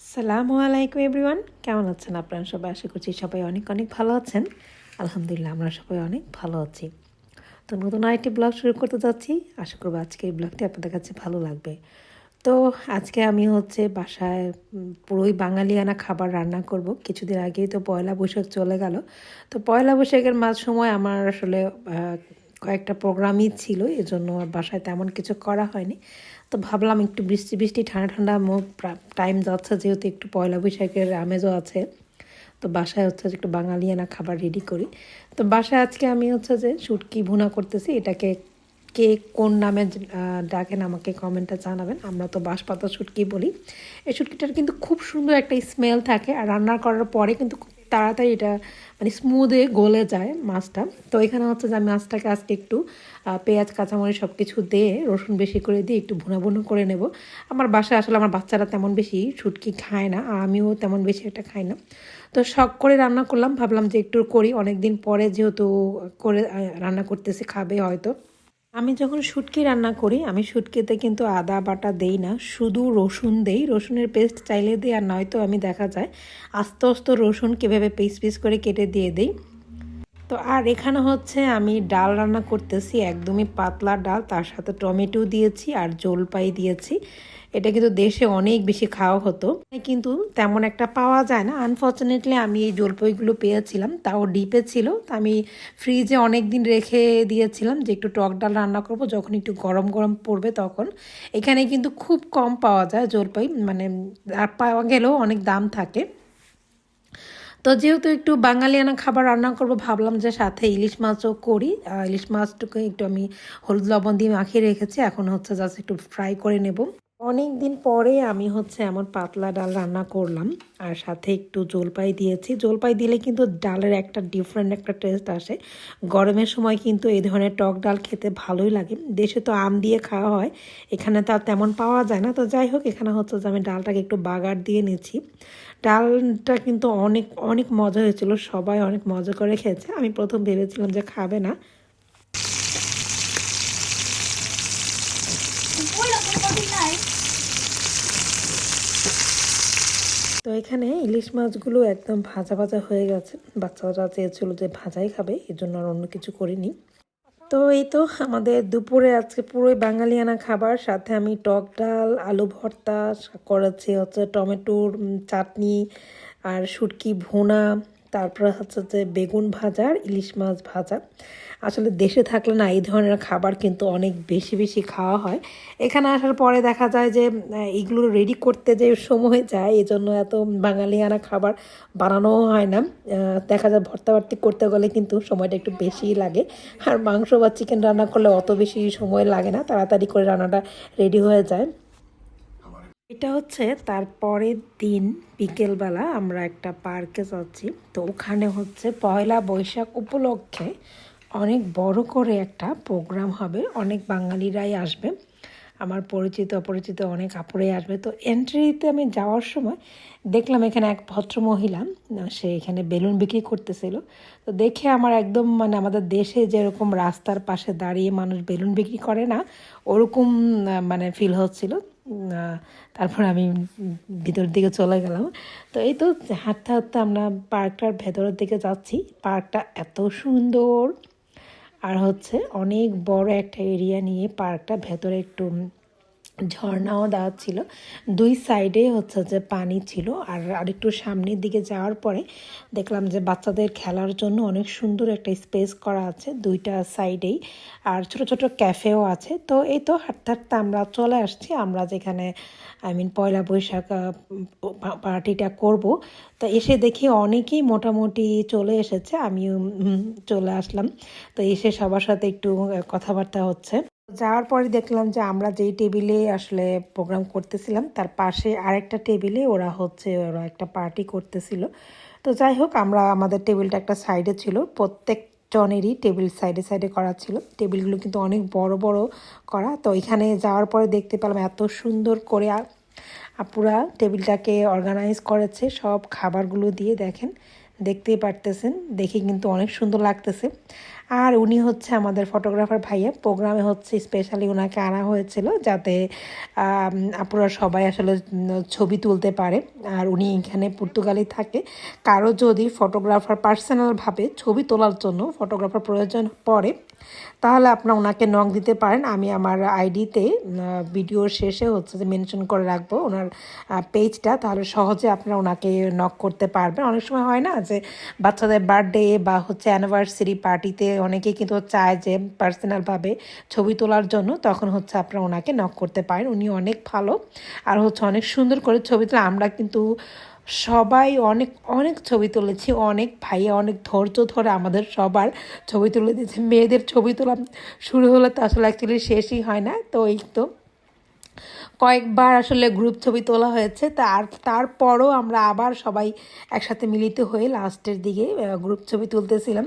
আসসালামু আলাইকুম এভরিওয়ান। কেমন আছেন আপনারা সবাই? আশা করছি সবাই অনেক অনেক ভালো আছেন। আলহামদুলিল্লাহ, আমরা সবাই অনেক ভালো আছি। তো নতুন আরেকটি ব্লগ শুরু করতে যাচ্ছি। আশা করব আজকে এই ব্লগটি আপনাদের কাছে ভালো লাগবে। তো আজকে আমি হচ্ছে বাসায় পুরোই বাঙালিয়ানা খাবার রান্না করব। কিছুদিন আগেই তো পয়লা বৈশাখ চলে গেল। তো পয়লা বৈশাখের মাঝ সময় আমার আসলে কয়েকটা প্রোগ্রামই ছিল, এজন্য বাসায় তেমন কিছু করা হয়নি। তো ভাবলাম একটু বৃষ্টি বৃষ্টি, ঠান্ডা ঠান্ডা টাইম যাচ্ছে যেহেতু একটু পয়লা বৈশাখের আমেজও আছে। তো বাসায় হচ্ছে একটু বাঙালিয়ানা খাবার রেডি করি। তো বাসায় আজকে আমি হচ্ছে যে শুটকি ভুনা করতেছি, এটাকে কে কোন নামে ডাকেন আমাকে কমেন্টে জানাবেন। আমরা তো বাঁশপাতা শুটকি বলি। এই শুটকিটার কিন্তু খুব সুন্দর একটা স্মেল থাকে আর রান্না করার পরে কিন্তু খুব তাড়াতাড়ি এটা মানে স্মুদে গলে যায় মাছটা। তো এখানে হচ্ছে যে আমি মাছটাকে আজকে একটু পেঁয়াজ, কাঁচামরিচ সব কিছু দিয়ে রসুন বেশি করে দিয়ে একটু ভুনা ভুনো করে নেব। আমার বাসায় আসলে আমার বাচ্চারা তেমন বেশি শুটকি খায় না আর আমিও তেমন বেশি একটা খাই না। তো শখ করে রান্না করলাম, ভাবলাম যে একটু করি। অনেক দিন পরে যেহেতু করে রান্না করতেছি, খাবে হয়তো। আমি যখন শুটকি রান্না করি, আমি শুটকিতে কিন্তু আদা বাটা দেই না, শুধু রসুন দেই। রসুনের পেস্ট চাইলে দিই আর নয়তো আমি দেখা যায় আস্তে আস্তে রসুন কীভাবে পিস পিস করে কেটে দিয়ে দিই। তো আর এখানে হচ্ছে আমি ডাল রান্না করতেছি, একদমই পাতলা ডাল, তার সাথে টমেটো দিয়েছি আর জলপাই দিয়েছি। এটা কিন্তু দেশে অনেক বেশি খাওয়া হতো। কিন্তু তেমন একটা পাওয়া যায় না। আনফর্চুনেটলি আমি এই জলপাইগুলো পেয়েছিলাম, তাও ডিপে ছিল। তো আমি ফ্রিজে অনেক দিন রেখে দিয়েছিলাম যে একটু টক ডাল রান্না করব, যখন একটু গরম গরম পড়বে তখন। এখানে কিন্তু খুব কম পাওয়া যায় জলপাই মানে আর পাওয়া গেলেও অনেক দাম থাকে। তো যেহেতু একটু বাঙালিয়ানা খাবার রান্না করব, ভাবলাম যে সাথে ইলিশ মাছও করি। ইলিশ মাছটুকু একটু আমি হলুদ লবণ দিয়ে মাখিয়ে রেখেছি। এখন হচ্ছে জাস্ট একটু ফ্রাই করে নেব। অনেক দিন পরে আমি হচ্ছে এমন পাতলা ডাল রান্না করলাম, আর সাথে একটু জলপাই দিয়েছি। জলপাই দিলে কিন্তু ডালের একটা ডিফারেন্ট একটা টেস্ট আসে। গরমের সময় কিন্তু এই ধরনের টক ডাল খেতে ভালোই লাগে। দেশে তো আম দিয়ে খাওয়া হয়, এখানে তো আর তেমন পাওয়া যায় না। তো যাই হোক, এখানে হচ্ছে যে আমি ডালটাকে একটু বাগার দিয়ে নিচ্ছি। ডালটা কিন্তু অনেক অনেক মজা হয়েছিল, সবাই অনেক মজা করে খেয়েছে। আমি প্রথম ভেবেছিলাম যে খাবে না। তো এখানে ইলিশ মাছগুলো একদম ভাজা ভাজা হয়ে গেছে। বাচ্চারা চেয়েছিল যে ভাজাই খাবে এই জন্য আর অন্য কিছু করিনি। তো এই তো আমাদের দুপুরে আজকে পুরোই বাঙালিয়ানা খাবার, সাথে আমি টক ডাল, আলু ভর্তা করেছি হচ্ছে টমেটোর চাটনি আর শুটকি ভুনা। তারপরে হচ্ছে যে বেগুন ভাজা আর ইলিশ মাছ ভাজা। আসলে দেশে থাকলে না এই ধরনের খাবার কিন্তু অনেক বেশি বেশি খাওয়া হয়। এখানে আসার পরে দেখা যায় যে এগুলো রেডি করতে যে সময় যায় এই জন্য এত বাঙালিয়ানা খাবার বানানোও হয় না। দেখা যায় ভর্তা ভর্তি করতে গেলে কিন্তু সময়টা একটু বেশিই লাগে। আর মাংস বা চিকেন রান্না করলে অত বেশি সময় লাগে না, তাড়াতাড়ি করে রান্নাটা রেডি হয়ে যায়। এটা হচ্ছে তার পরের দিন বিকেলবেলা আমরা একটা পার্কে যাচ্ছি। তো ওখানে হচ্ছে পয়লা বৈশাখ উপলক্ষে অনেক বড় করে একটা প্রোগ্রাম হবে। অনেক বাঙালিরাই আসবে। আমার পরিচিত অপরিচিত অনেক আপুরাই আসবে। তো এন্ট্রিতে আমি যাওয়ার সময় দেখলাম এখানে এক ভদ্র মহিলা সে এখানে বেলুন বিক্রি করতেছিল। তো দেখে আমার একদম মানে আমাদের দেশে যেরকম রাস্তার পাশে দাঁড়িয়ে মানুষ বেলুন বিক্রি করে না, ওরকম মানে ফিল হচ্ছিল। তারপর আমি ভিতরের দিকে চলে গেলাম। তো এই তো হাঁটতে হাঁটতে আমরা পার্কটার ভেতরের দিকে যাচ্ছি। পার্কটা এত সুন্দর। আর হচ্ছে অনেক বড় একটা এরিয়া নিয়ে পার্কটা ভেতরে একটু ঝর্ণাও দেওয়া ছিল। দুই সাইডে হচ্ছে যে পানি ছিল আর আরেকটু সামনের দিকে যাওয়ার পরে দেখলাম যে বাচ্চাদের খেলার জন্য অনেক সুন্দর একটা স্পেস করা আছে দুইটা সাইডেই আর ছোট ছোট ক্যাফেও আছে। তো এই তো হাঁটতে হাঁটতে আমরা চলে আসছি। আমরা যেখানে আই মিন পয়লা বৈশাখ পার্টিটা করব। তো এসে দেখি অনেকেই মোটামুটি চলে এসেছে। আমিও চলে আসলাম। তো এসে সবার সাথে একটু কথাবার্তা হচ্ছে। যাওয়ার পরে দেখলাম যে আমরা যেই টেবিলে আসলে প্রোগ্রাম করতেছিলাম, তার পাশে আরেকটা টেবিলে ওরা হচ্ছে ওরা একটা পার্টি করতেছিল। তো যাই হোক, আমরা আমাদের টেবিলটা একটা সাইডে ছিল প্রত্যেক জনেরই টেবিল সাইডে সাইডে করা ছিল। টেবিলগুলো কিন্তু অনেক বড় বড় করা। তো এখানে যাওয়ার পরে দেখতে পেলাম এত সুন্দর করে আপুরা টেবিলটাকে অর্গানাইজ করেছে। সব খাবারগুলো দিয়ে দেখেন, দেখতেই পারতেছেন। দেখে কিন্তু অনেক সুন্দর লাগতেছে। আর উনি হচ্ছে আমাদের ফটোগ্রাফার ভাইয়া। প্রোগ্রামে হচ্ছে স্পেশালি ওনাকে আনা হয়েছিল যাতে আপুরা সবাই আসলে ছবি তুলতে পারে। আর উনি এখানে পর্তুগালে থাকে। কারও যদি ফটোগ্রাফার পার্সোনালভাবে ছবি তোলার জন্য ফটোগ্রাফার প্রয়োজন পড়ে, তাহলে আপনার ওনাকে নক দিতে পারেন। আমি আমার আইডিতে ভিডিওর শেষে হচ্ছে যে মেনশন করে রাখব ওনার পেজটা তাহলে সহজে আপনারা ওনাকে নক করতে পারবেন। অনেক সময় হয় না যে বাচ্চাদের বার্থডে বা হচ্ছে অ্যানিভার্সারি পার্টিতে অনেকেই কিন্তু চায় যে পার্সোনালভাবে ছবি তোলার জন্য তখন হচ্ছে আপনারা ওনাকে নক করতে পারেন। উনি অনেক ভালো। আর হচ্ছে অনেক সুন্দর করে ছবি তোলা। আমরা কিন্তু সবাই অনেক অনেক ছবি তুলেছি। অনেক ভাইয়া অনেক ধৈর্য ধরে আমাদের সবার ছবি তুলে দিয়েছে। মেয়েদের ছবি তোলা শুরু হলে তো আসলে অ্যাকচুয়ালি শেষই হয় না। তো এই তো। কয়েকবার আসলে গ্রুপ ছবি তোলা হয়েছে। তার, তারপরও আমরা আবার সবাই একসাথে মিলিত হয়ে লাস্টের দিকে গ্রুপ ছবি তুলতেছিলাম।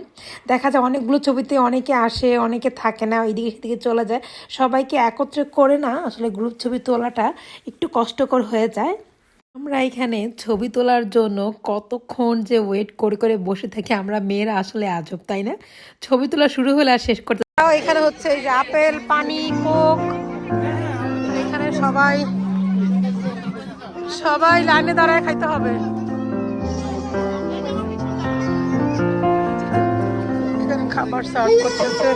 দেখা যায় অনেকগুলো ছবিতে অনেকে আসে, অনেকে থাকে না, ওইদিকে সেদিকে চলে যায়। সবাইকে একত্রে করে না আসলে গ্রুপ ছবি তোলাটা একটু কষ্টকর হয়ে যায়। আমরা এখানে ছবি তোলার জন্য কতক্ষণ যে ওয়েট করে করে বসে থাকি আমরা মেয়েরা আসলে আজব, তাই না? ছবি তোলা শুরু হলে আর শেষ করতে এখানে হচ্ছে আপেল, পানি, কোক। সবাই। সবাই লাইনে দাঁড়ায় খাইতে হবে। খাবার সার্ভ করতেছে।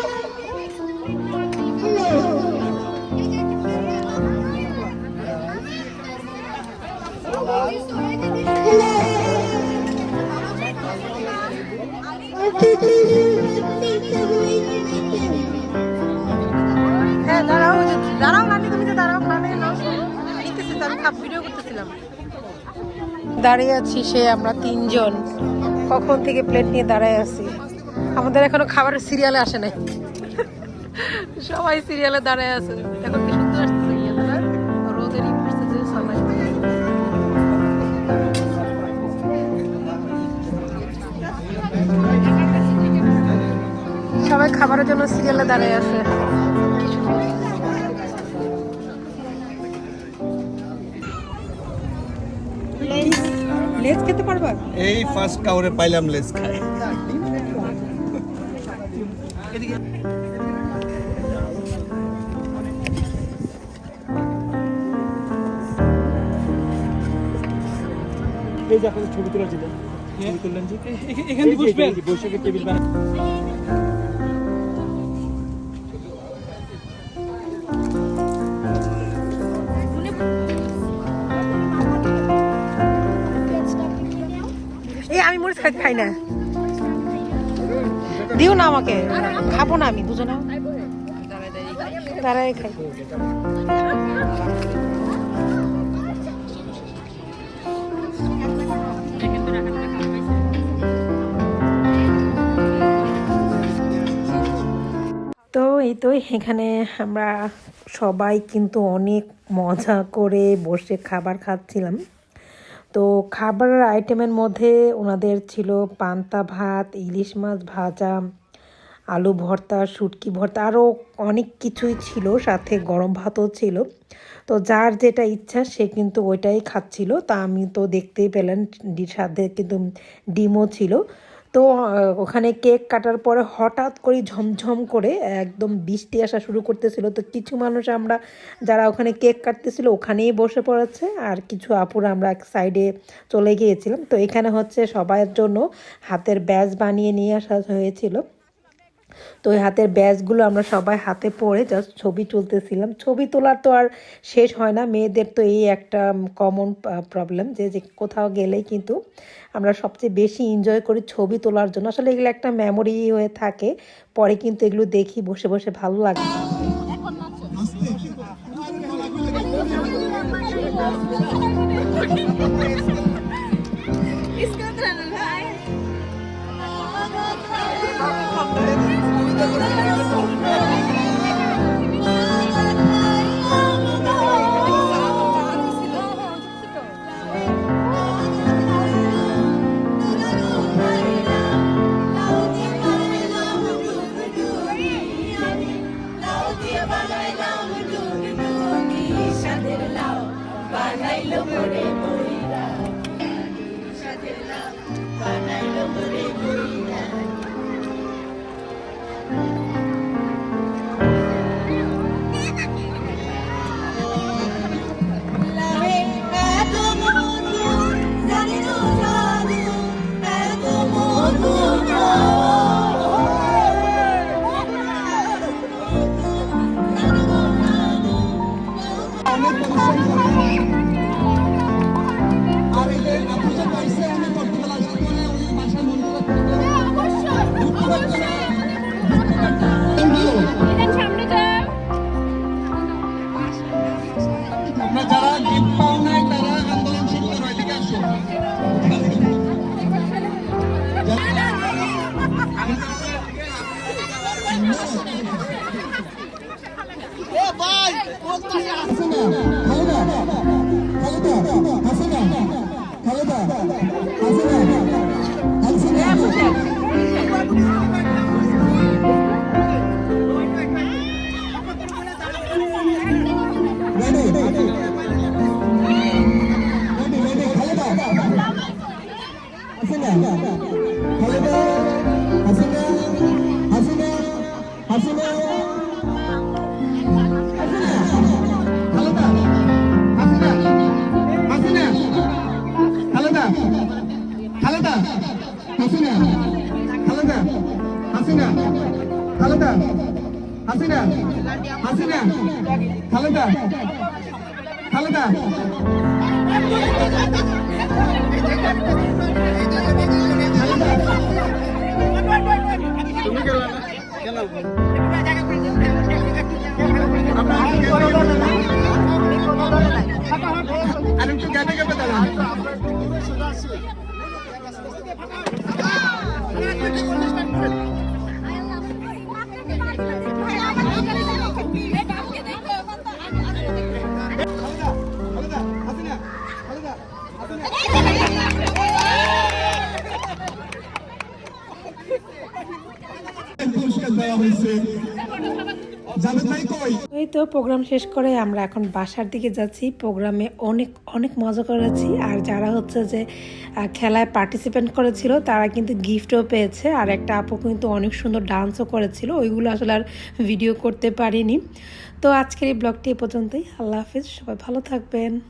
হ্যাঁ দাঁড়িয়ে আছি সে, আমরা তিনজন। কখন থেকে প্লেট নিয়ে দাঁড়ায় আছি? আমাদের এখনও খাবারের সিরিয়ালে আসে নাই। সবাই সিরিয়ালে দাঁড়ায় আছে। এখন কি সুন্দর সবাই সবাই খাবারের জন্য সিরিয়ালে দাঁড়ায় আছে। এই ফার্স্ট কাউরে পাইলাম লেস এই যে আপনাদের ছবি তোলা ছিল ছবি তুললেন যে? এখানে বসবেন? বৈশাখের টেবিল বানাই খাই খাই না। দিও না আমাকে। খাব না আমি দুজনে দাঁড়াই খাই। তো এই তো এখানে আমরা সবাই কিন্তু অনেক মজা করে বসে খাবার খাচ্ছিলাম। তো খাবারের আইটেমের মধ্যে ওনাদের ছিল পান্তা ভাত, ইলিশ মাছ ভাজা, আলু ভর্তা, শুটকি ভর্তা, আরও অনেক কিছুই ছিল, সাথে গরম ভাতও ছিল। তো যার যেটা ইচ্ছা সে কিন্তু ওইটাই খাচ্ছিল। তা আমি তো দেখতেই পেলাম সাথে কিন্তু ডিমও ছিল। তো ওখানে কেক কাটার পরে হঠাৎ করে ঝমঝম করে একদম বৃষ্টি আসা শুরু করতেছিল। তো কিছু মানুষ আমরা, যারা ওখানে কেক কাটতেছিল ওখানেই বসে পড়েছে আর কিছু আপুরা আমরা এক সাইডে চলে গিয়েছিলাম। তো এখানে হচ্ছে সবার জন্য হাতের ব্যাজ বানিয়ে নিয়ে আসা হয়েছিল। তো ওই হাতের ব্যাজগুলো আমরা সবাই হাতে পরে জাস্ট ছবি তুলতেছিলাম। ছবি তোলার তো আর শেষ হয় না। মেয়েদের তো এই একটা কমন প্রবলেম যে যে কোথাও গেলেই কিন্তু আমরা সবচেয়ে বেশি এনজয় করি ছবি তোলার জন্য। আসলে এগুলো একটা মেমোরি হয়ে থাকে। পরে কিন্তু এগুলো দেখি, বসে বসে ভালো লাগে। Thank you. Thank you. Khaleda Hasina Khaleda Hasina Khaleda Hasina Hasina Khaleda Khaleda. আর এই তো প্রোগ্রাম শেষ করে আমরা এখন বাসার দিকে যাচ্ছি। প্রোগ্রামে অনেক অনেক মজা করেছি। আর যারা হচ্ছে যে খেলায় পার্টিসিপেন্ট করেছিল, তারা কিন্তু গিফটও পেয়েছে। আর একটা আপু কিন্তু অনেক সুন্দর ডান্সও করেছিল। ওইগুলো আসলে আর ভিডিও করতে পারিনি। তো আজকের এই ব্লগটি এ পর্যন্তই। আল্লাহ হাফিজ। সবাই ভালো থাকবেন।